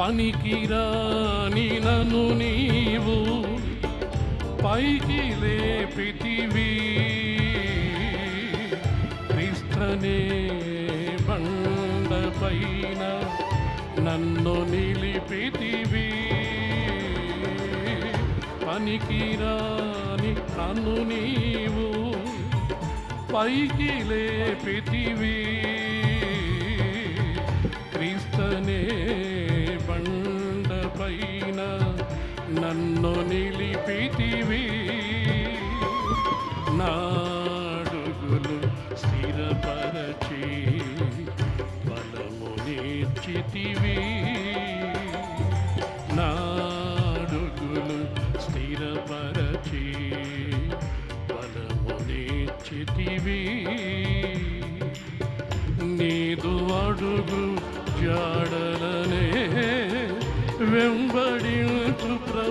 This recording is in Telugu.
పనికిరాని నన్ను నీవు. పైకి లేపితివి. క్రిస్తనే బండ పైన నన్ను నిలిపితివి. పనికిరాని నన్ను నీవు. పైకి లేపితివి. క్రిస్తనే నన్ను నిలిపితివి. నాడుగులు స్థిరపరచి బలము నేర్చితివి. నాడుగులు స్థిరపరచి బలము నేర్చితివి. నీదు అడుగు జాడలనే వెంబడించు ప్ర